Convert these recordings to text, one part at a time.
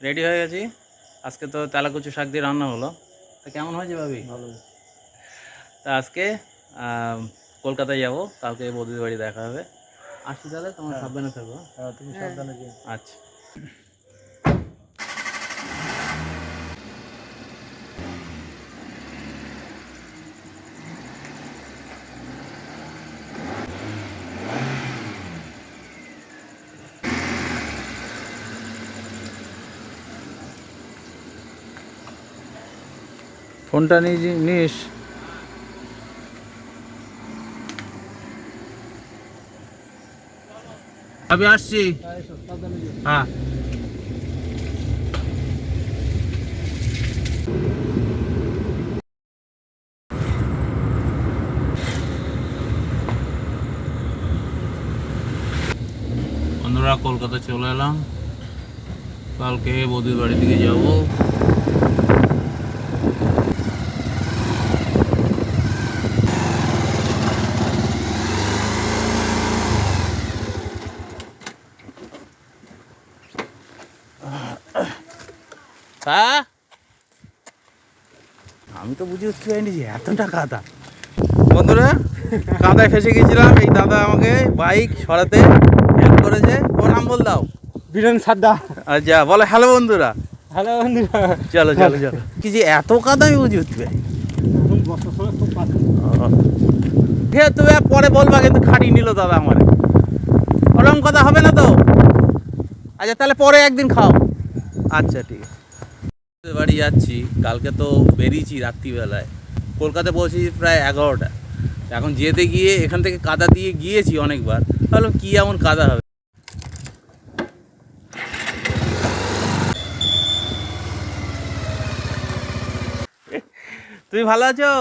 Ready হয়ে গেছি। আজকে তো তেলাকুচু শাক দিয়ে রান্না হলো। তা কেমন হয়েছে ভাবি? ভালো তা আজকে কলকাতায় যাব। কালকে বৌদির বাড়ি দেখা হবে। আসছি তাহলে? তোমার সাবধানে থাকব হ্যাঁ? হ্যাঁ তুমি সাবধানে আচ্ছা। ফোনটা নিয়ে নিস। আমি আসছি। হ্যাঁ। কলকাতা চলে এলাম। কালকে বৌদির বাড়ি দিকে যাব। হ্যাঁ? আমি তো বুঝে উঠতে পারিনি যে এতটা কাদা। বন্ধুরা কাদায় ফেসে গেছিলাম এই দাদা আমাকে বাইক সরাতে হেল্প করেছে। ও নাম বল দাও। বীরেন সাদ্দা। আচ্ছা বলে হ্যালো বন্ধুরা। হ্যালো বন্ধুরা। চলো চলো চলো। কি যে এত কাদা আমি বুঝে উঠতে পারি হে তুমি পরে বলবা কিন্তু খাটিয়ে নিল দাদা আমার। ওরকম কথা হবে না তো? আচ্ছা তাহলে পরে একদিন খাও। আচ্ছা ঠিক আছে। বাড়ি যাচ্ছি, কালকে তো বেরিয়েছি রাত্রিবেলায়। কলকাতা পৌঁছেছি প্রায় এগারোটা। এখন যেতে গিয়ে এখান থেকে কাদা দিয়ে গিয়েছি অনেকবার। ভাবলাম কী এমন কাদা হবে? তুমি ভালো আছো?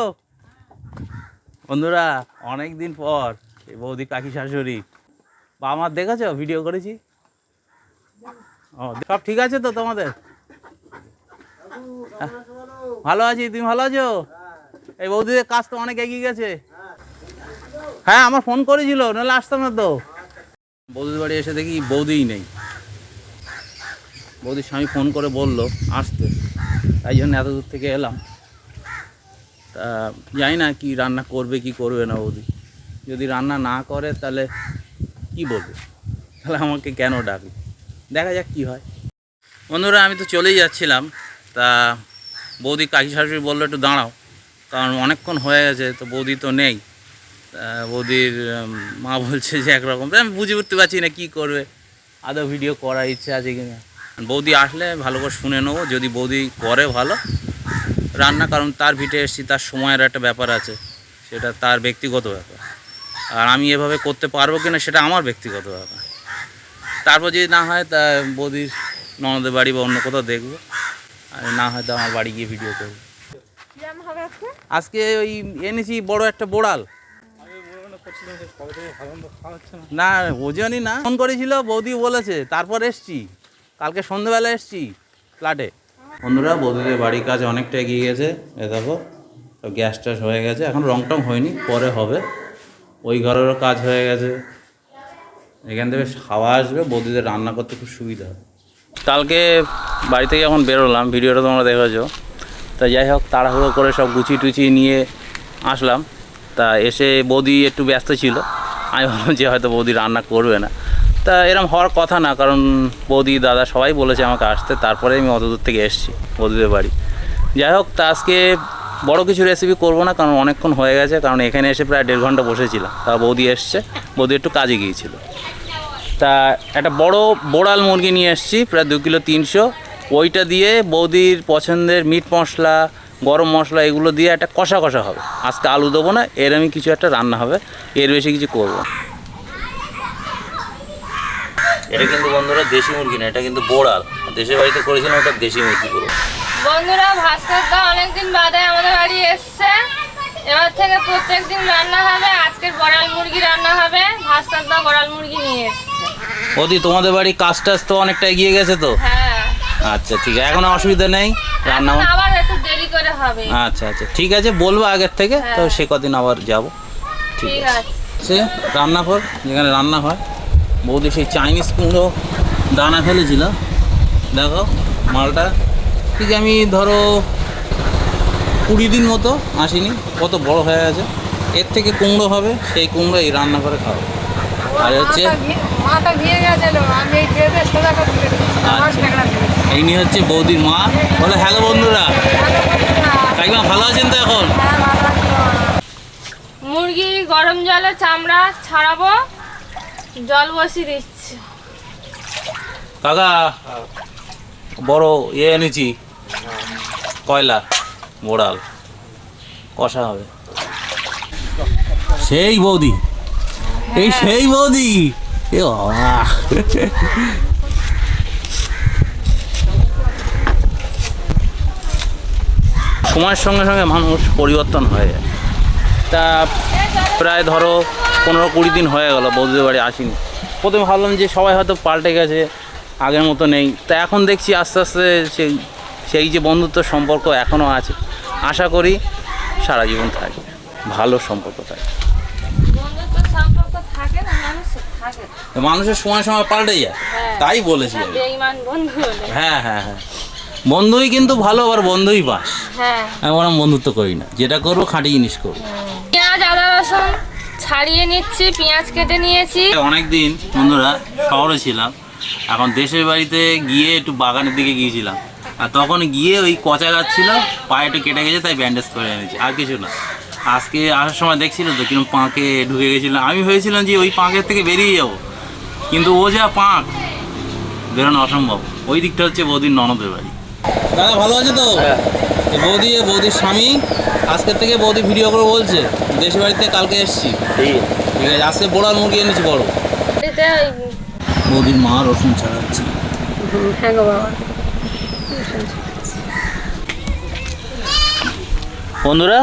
বন্ধুরা অনেক দিন পর বৌদি কাকি শাশুড়ি। বা আমার দেখেছ? ভিডিও করেছি? ও, সব ঠিক আছে তো তোমাদের? ভালো আছি, তুমি ভালো আছো? এই বৌদিদের কাজ তো অনেক এগিয়ে গেছে। হ্যাঁ আমার ফোন করেছিল, নাহলে আসতাম না তো। বৌদির বাড়ি এসে দেখি বৌদিই নেই। বৌদির স্বামী ফোন করে বলল, আসতে। তাই জন্য এত দূর থেকে এলাম। তা জানি না কি রান্না করবে, কি করবে না বৌদি। যদি রান্না না করে, তাহলে কি বলবে? তাহলে আমাকে কেন ডাকে দেখা যাক কি হয়। বন্ধুরা, আমি তো চলেই যাচ্ছিলাম। তা বৌদি কাকি শাশুড়ি বলল একটু দাঁড়াও, কারণ অনেকক্ষণ হয়ে গেছে, তো বৌদি তো নেই। বৌদির মা বলছে যে একরকম। আমি বুঝে উঠতে পারছি না কী করবে, আদৌ ভিডিও করার ইচ্ছে আছে কি না বৌদি আসলে ভালো করে শুনে নেব, যদি বৌদি করে ভালো। রান্না, কারণ তার ভিটে এসেছি, তার সময়ের একটা ব্যাপার আছে, সেটা তার ব্যক্তিগত ব্যাপার। আর আমি এভাবে করতে পারব কি না সেটা আমার ব্যক্তিগত ব্যাপার। তারপর যদি না হয়, তা বৌদির ননদের বাড়ি বা অন্য কোথাও দেখব। আর না হয় তো আমার বাড়ি গিয়ে ভিডিও করব। আজকে? ওই এনেছি বড় একটা বোড়াল। না ওজনই না। ফোন করেছিল বৌদি বলেছে তারপর এসছি। কালকে সন্ধ্যেবেলা এসছি ফ্ল্যাটে বন্ধুরা বৌদিদের বাড়ির কাজ অনেকটা এগিয়ে গেছে। এ দেখো সব গ্যাস ট্যাস হয়ে গেছে। এখন রং টং হয়নি পরে হবে। ওই ঘরেরও কাজ হয়ে গেছে। এখান থেকে হাওয়া আসবে বৌদিদের রান্না করতে খুব সুবিধা হবে। কালকে বাড়ি থেকে যখন বেরোলাম, ভিডিওটা তোমরা দেখেছ তা যাই হোক, তাড়াহুড়ো করে সব গুছিয়ে টুচিয়ে নিয়ে আসলাম। তা এসে বৌদি একটু ব্যস্ত ছিল। আমি ভাবলাম যে হয়তো বৌদি রান্না করবে না। তা এরম হওয়ার কথা না, কারণ বৌদি, দাদা সবাই বলেছে আমাকে আসতে। তারপরে আমি অত দূর থেকে এসেছি বৌদিদের বাড়ি। যাই হোক, তা আজকে বড় কিছু রেসিপি করব না, কারণ অনেকক্ষণ হয়ে গেছে। কারণ এখানে এসে প্রায় দেড় ঘণ্টা বসেছিলাম। তা বৌদি এসছে। বৌদি একটু কাজে গিয়েছিল। তা একটা বড় বোড়াল মুরগি নিয়ে এসেছি প্রায় দু কিলো তিনশো। ওইটা দিয়ে বৌদির পছন্দের মিট মশলা গরম মশলা এগুলো দিয়ে একটা কষা কষা হবে। আজকে আলু দেবো না এর আমি কিছু একটা রান্না হবে এর বেশি কিছু করব না। এটা কিন্তু বন্ধুরা দেশি মুরগি না এটা কিন্তু বোড়াল। দেশের বাড়িতে করেছিলাম ওটা দেশি মুরগি পুরো। বন্ধুরা ভাস্কর দা অনেকদিন বাদে আমাদের বাড়ি এসছে। এবার থেকে প্রত্যেক দিন রান্না হবে আজকের বড়াল মুরগি রান্না হবে। ভাস্কর দা বড়াল মুরগি নিয়ে এসছে। ওদি তোমাদের বাড়ি কাজ টাজ তো অনেকটা এগিয়ে গেছে তো? হ্যাঁ। আচ্ছা ঠিক আছে। এখন অসুবিধা নেই রান্না আবার একটু দেরি করে হবে। আচ্ছা আচ্ছা ঠিক আছে বলব আগের থেকে তো হ্যাঁ। সে কদিন আবার যাব। ঠিক আছে। সে রান্নাঘর যেখানে রান্না হয়। বৌদি সেই চাইনিজ কুমড়ো দানা ফেলেছিল। দেখো মালটা। ঠিক আমি ধরো কুড়ি দিন মতো আসিনি কত বড় হয়ে গেছে। এর থেকে কুমড়ো হবে সেই কুমড়ো এই রান্না করে খাব। আর হচ্ছে। মাথা ভিয়ে গেছিল আমি এই সোজা করে আচ্ছা। এই নিয়ে হচ্ছে বৌদির মা। বলে হ্যালো বন্ধুরা। কাকিমা ভালো আছেন তো এখন? মুরগি গরম জলে চামড়া ছাড়াবো জল বসিয়ে দিচ্ছি। কাকা বড় ইয়ে এনেছি। কয়লা বোড়াল কষা হবে। সেই বৌদি। এই সেই বৌদি। এ বাবা। সময়ের সঙ্গে সঙ্গে মানুষ পরিবর্তন হয়ে যায়। তা প্রায় ধরো পনেরো কুড়ি দিন হয়ে গেল বৌদিদের বাড়ি আসিনি। প্রথমে ভাবলাম যে সবাই হয়তো পাল্টে গেছে আগের মতো নেই। তা এখন দেখছি আস্তে আস্তে সেই সেই যে বন্ধুত্ব সম্পর্ক এখনও আছে। আশা করি সারা জীবন থাকবে। ভালো সম্পর্ক থাকে বন্ধুত্ব সম্পর্ক থাকে না মানুষের সময় সময় পাল্টে যায়। হ্যাঁ। তাই বলেছি হলে। হ্যাঁ হ্যাঁ হ্যাঁ। বন্ধুই কিন্তু ভালো আবার বন্ধুই বাস। হ্যাঁ। আমি বন্ধুত্ব করি না। যেটা করব খাঁটি জিনিস করব। পেঁয়াজ আদা রসুন ছাড়িয়ে নিচ্ছি পেঁয়াজ কেটে নিয়েছি। অনেক দিন বন্ধুরা শহরে ছিলাম। এখন দেশের বাড়িতে গিয়ে একটু বাগানের দিকে গিয়েছিলাম। আর তখন গিয়ে ওই কচা গাছ ছিল পায়ে একটু কেটে গেছে তাই ব্যান্ডেজ করে এনেছি। আর কিছু না। আজকে আসার সময় দেখছিল তো কীরকম পাঁকে ঢুকে গেছিলাম। আমি ভেবেছিলাম যে ওই পাঁকের থেকে বেরিয়ে যাব কিন্তু ও যা পাঁক বেরোনো অসম্ভব। ওই দিকটা হচ্ছে বৌদির ননদের বাড়ি। দাদা ভালো আছে তো? বৌদি বৌদির স্বামী আজকের থেকে বৌদি ভিডিও করে বলছে দেশের বাড়িতে কালকে এসছি। ঠিক। আছে আজকে বড়ার মুরগি এনেছি বড় বৌদির মা রসুন ছাড়াচ্ছে। হ্যাঁ গো বাবা। বন্ধুরা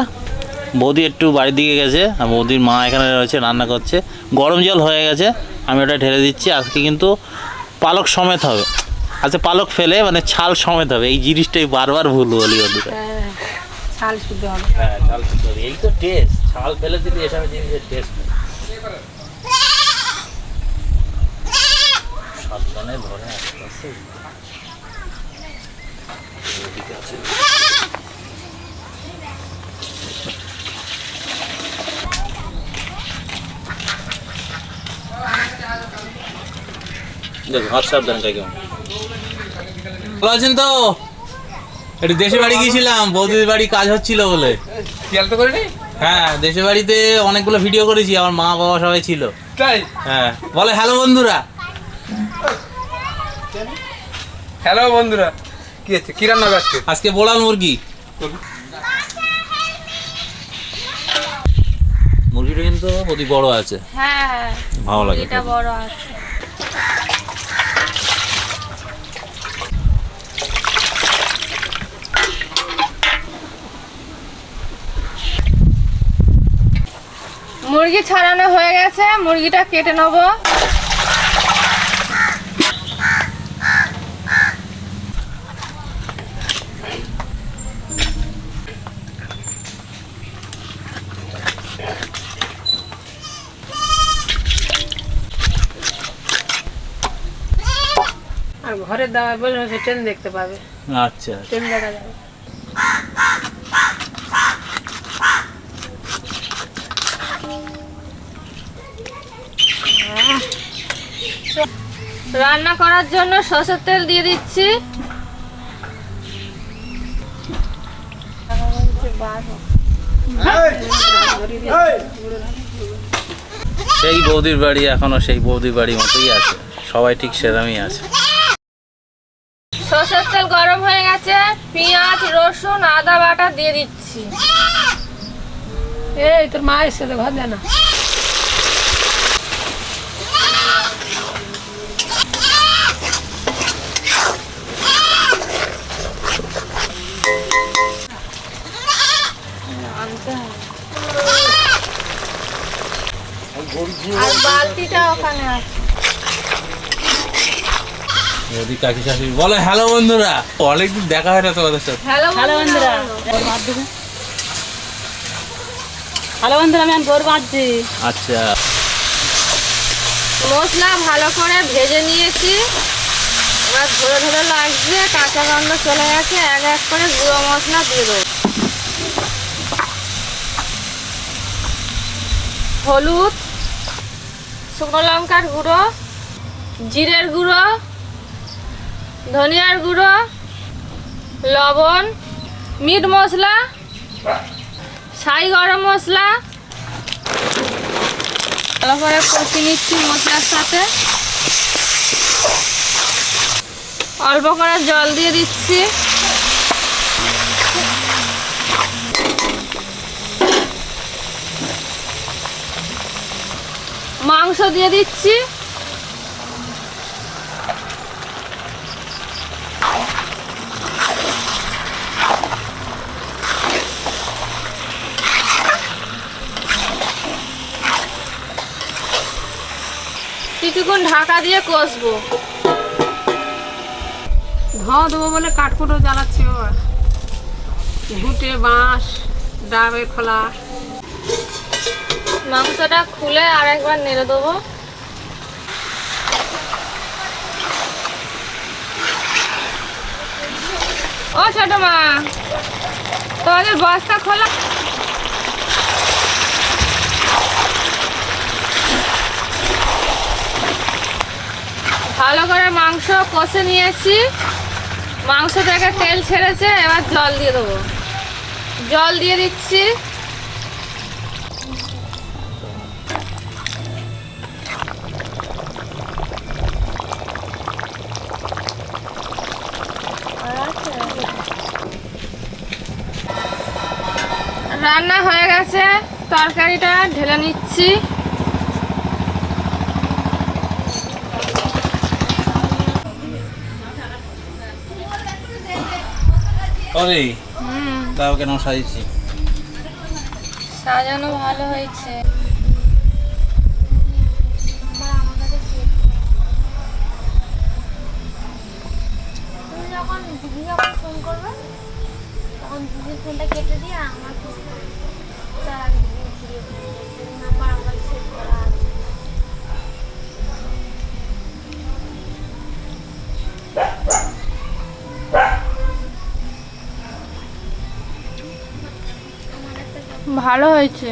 বৌদি একটু বাড়ির দিকে গেছে আর বৌদির মা এখানে রয়েছে রান্না করছে। গরম জল হয়ে গেছে আমি ওটা ঢেলে দিচ্ছি। আজকে কিন্তু পালক সমেত হবে। আচ্ছা পালক ফেলে মানে ছাল সমেত হবে। এই জিনিসটাই বারবার ভুল বলি বন্ধুরা ছাল শুদ্ধ হবে। হ্যাঁ ছাল শুদ্ধ হবে। এই তো টেস্ট ছাল ফেলে দিলে এসব জিনিসের টেস্ট নেই। সাবধানে ধরে আস্তে আস্তে এদিকে আছে। দেখো হাত সাবধানে তাই কেমন ভালো আছেন তো একটু দেশে বাড়ি গিয়েছিলাম বৌদির বাড়ি কাজ হচ্ছিল বলে। খেয়াল তো করিনি? হ্যাঁ দেশের বাড়িতে অনেকগুলো ভিডিও করেছি আমার মা বাবা সবাই ছিল। তাই? হ্যাঁ বলে হ্যালো বন্ধুরা। হ্যালো বন্ধুরা কি আছে কি রান্না আজকে? আজকে বোড়াল মুরগি। মুরগিটা কিন্তু অতি বড় আছে। হ্যাঁ ভালো লাগে এটা বড় আছে। মুরগি ছাড়ানো হয়ে গেছে মুরগিটা কেটে নেব। আর ঘরের দাওয়া বসে বসে ট্রেন দেখতে পাবে। আচ্ছা। ট্রেন দেখা যাবে। রান্না করার জন্য সর্ষের তেল দিয়ে দিচ্ছি। সেই বৌদির বাড়ি এখনও সেই বৌদির বাড়ির মতোই আছে। সবাই ঠিক সেরমই আছে। সর্ষের তেল গরম হয়ে গেছে পেঁয়াজ রসুন আদা বাটা দিয়ে দিচ্ছি। এই তোর মায়ের সাথে ভাত দেয় না। বালতিটা ওখানে আছে। বৌদি কাকি শাশুড়ি বলে হ্যালো বন্ধুরা। অনেকদিন দেখা হয় না তোমাদের সাথে। হ্যালো হ্যালো বন্ধুরা। ওর ভাত দেবে হ্যালো বন্ধুরা আমি এখন বাঁধছি আচ্ছা। মশলা ভালো করে ভেজে নিয়েছি। এবার ধরে ধরে লাগছে কাঁচা গন্ধ চলে গেছে এক এক করে গুঁড়ো মশলা দিয়ে দেবো। হলুদ শুকনো লঙ্কার গুঁড়ো, জিরের গুঁড়ো, ধনিয়ার গুঁড়ো, লবণ, মিট মশলা ছাই গরম মশলা, ভালো করে কষি নিচ্ছি মশলার সাথে। অল্প করে জল দিয়ে দিচ্ছি। মাংস দিয়ে দিচ্ছি। কিছুক্ষণ ঢাকা দিয়ে কষবো। ধোঁয়া দেবো বলে কাঠকুটো জ্বালাচ্ছি বাবা। ঘুটে বাঁশ ডাবে খোলা। মাংসটা খুলে আর একবার নেড়ে দেবো। ও ছোট মা, তোমাদের বস্তা খোলা। ভালো করে মাংস কষে নিয়েছি। মাংস থেকে তেল ছেড়েছে, এবার জল দিয়ে দেবো। জল দিয়ে দিচ্ছি। রান্না হয়ে গেছে তরকারিটা ঢেলে নিচ্ছি। ওরে তাও কেন সাজিয়েছি? সাজানো ভালো হয়েছে। যখন দিদি যখন ফোন করবে তখন দিদির কেটে দিয়ে আমার ভালো হয়েছে।